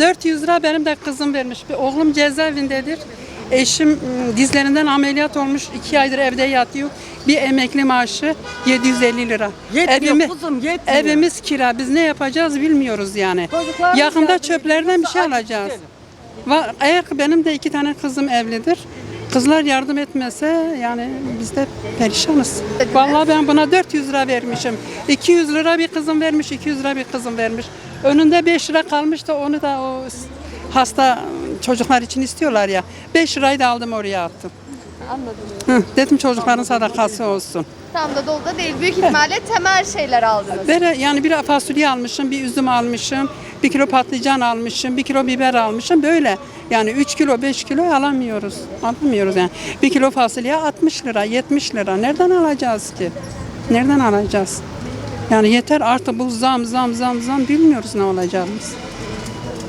400 lira benim de kızım vermiş. Bir oğlum cezaevindedir. Eşim ım, dizlerinden ameliyat olmuş. iki aydır evde yatıyor. Bir emekli maaşı 750 lira. Yetmiyor kuzum, yetmiyor. Evimiz kira. Biz ne yapacağız bilmiyoruz yani. Çocuklarımız Yakında geldi, çöplerden bir şey aç alacağız. Va- Eğer ki benim de iki tane kızım evlidir. Kızlar yardım etmese yani biz de perişanız. Vallahi ben buna 400 lira vermişim. 200 lira bir kızım vermiş, 200 lira bir kızım vermiş. Önünde 5 lira kalmış da onu da o hasta çocuklar için istiyorlar ya. 5 lirayı da aldım oraya attım. Anladım. Hı, dedim çocukların sadakası olsun. Tam da dolu da değil. Büyük ihtimalle temel şeyler aldınız. Böyle yani bir fasulye almışım, bir üzüm almışım, bir kilo patlıcan almışım, bir kilo biber almışım. Böyle yani 3 kilo, 5 kilo alamıyoruz. Alamıyoruz yani. Bir kilo fasulye 60 lira, 70 lira. Nereden alacağız ki? Nereden alacağız? Yani yeter artık bu zam zam zam zam bilmiyoruz ne olacağımız.